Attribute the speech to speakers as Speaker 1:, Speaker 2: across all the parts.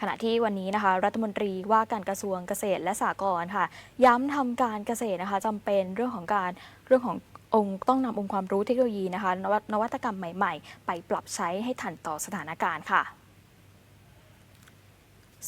Speaker 1: ขณะที่วันนี้นะคะ รัฐมนตรีว่าการกระทรวงเกษตรและสหกรณ์ค่ะ ย้ำทำการเกษตรนะคะจำเป็นเรื่องของการเรื่องขององค์ต้องนำองค์ความรู้เทคโนโลยีนะคะนวัตนวัตกรรมใหม่ ๆ ไปปรับใช้ให้ทันต่อสถานการณ์ค่ะ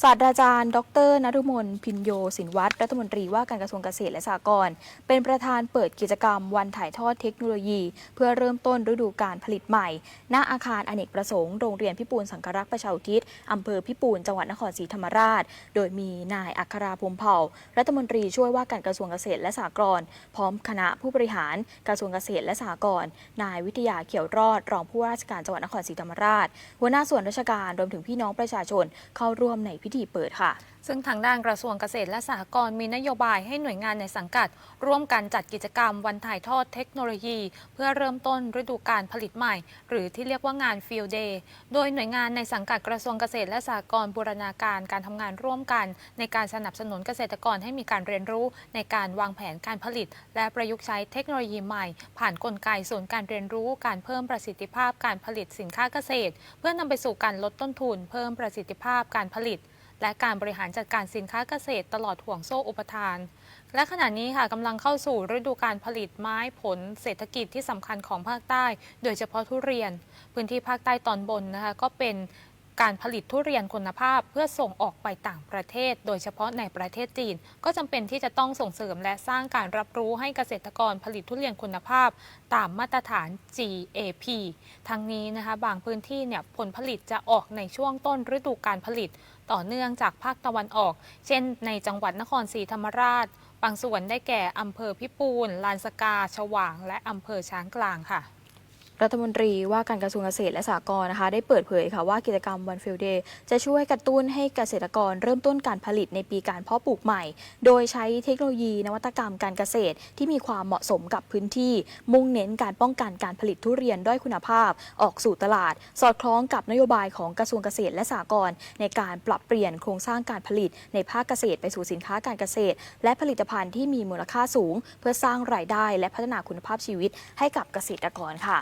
Speaker 1: ศาสตราจารย์ ดรนรุมนพินโยสินวัตรรัฐมนตรีว่าการกระทรวงเกษตรและสหกรณ์เป็นประธานเปิดกิจกรรมวันถ่ายทอดเทคโนโลยี เพื่อเริ่มต้นฤดูการผลิตใหม่ ณอาคารอเนกประสงค์โรงเรียนพิปูลสังกรักษ์ประชาอุทิศอำเภอพิปูลจังหวัดนครศรีธรรมราช โดยมีนายอัคราพรมเผ่า รัฐมนตรีช่วยว่าการกระทรวงเกษตรและสหกรณ์พร้อมคณะผู้บริหารกระทรวงเกษตรและสหกรณ์นายวิทยาเขียวรอดรองผู้ว่าราชการจังหวัดนครศรีธรรมราชหัวหน้าส่วนราชการรวมถึงพี่น้องประชาชนเข้าร่วมในพิธีเปิดค่ะ
Speaker 2: ซึ่งทางด้านกระทรวงเกษตรและสหกรณ์มีนโยบายให้หน่วยงานในสังกัด ร่วมกันจัดกิจกรรมวันถ่ายทอดเทคโนโลยี เพื่อเริ่มต้นฤดูการผลิตใหม่ หรือที่เรียกว่างาน Field Day โดยหน่วยงานในสังกัดกระทรวงเกษตรและสหกรณ์บูรณาการการทำงานร่วมกัน ในการสนับสนุนเกษตรกรให้มีการเรียนรู้ ในการวางแผนการผลิต และประยุกต์ใช้เทคโนโลยีใหม่ ผ่านกลไกศูนย์การเรียนรู้การเพิ่มประสิทธิภาพการผลิตสินค้าเกษตร เพื่อนำไปสู่การลดต้นทุน เพิ่มประสิทธิภาพการผลิต และการบริหารจัดการสินค้าเกษตรตลอดห่วงโซ่อุปทาน และขณะนี้ค่ะกำลังเข้าสู่ฤดูการผลิตไม้ผลเศรษฐกิจที่สำคัญของภาคใต้ โดยเฉพาะทุเรียน พื้นที่ภาคใต้ตอนบนนะคะก็เป็น การผลิตทุเรียนคุณภาพเพื่อส่งออกไปต่างประเทศ โดยเฉพาะในประเทศจีน ก็จำเป็นที่จะต้องส่งเสริมและสร้างการรับรู้ให้เกษตรกรผลิตทุเรียนคุณภาพ ตามมาตรฐาน GAP ทั้งนี้นะคะบางพื้นที่เนี่ยผลผลิตจะออกในช่วงต้นฤดูการผลิต ต่อเนื่องจากภาคตะวันออก เช่น ในจังหวัดนครศรีธรรมราช บางส่วนได้แก่อำเภอพิปูนลานสกา ฉวาง และอำเภอช้างกลางค่ะ
Speaker 1: รัฐมนตรีว่าการกระทรวงเกษตรและสหกรณ์นะคะ ได้เปิดเผยค่ะว่ากิจกรรมวันฟิลเดย์จะช่วยกระตุ้นให้เกษตรกรเริ่มต้นการผลิตในปีการเพาะปลูกใหม่ โดยใช้เทคโนโลยีนวัตกรรมการเกษตร ที่มีความเหมาะสมกับพื้นที่ มุ่งเน้นการป้องกันการผลิตทุเรียนด้อยคุณภาพ ออกสู่ตลาด สอดคล้องกับนโยบายของกระทรวงเกษตรและสหกรณ์ในการปรับเปลี่ยนโครงสร้างการผลิต ในภาคเกษตรไปสู่สินค้าการเกษตร และผลิตภัณฑ์ที่มีมูลค่าสูง เพื่อสร้างรายได้และพัฒนาคุณภาพชีวิตให้กับเกษตรกรค่ะ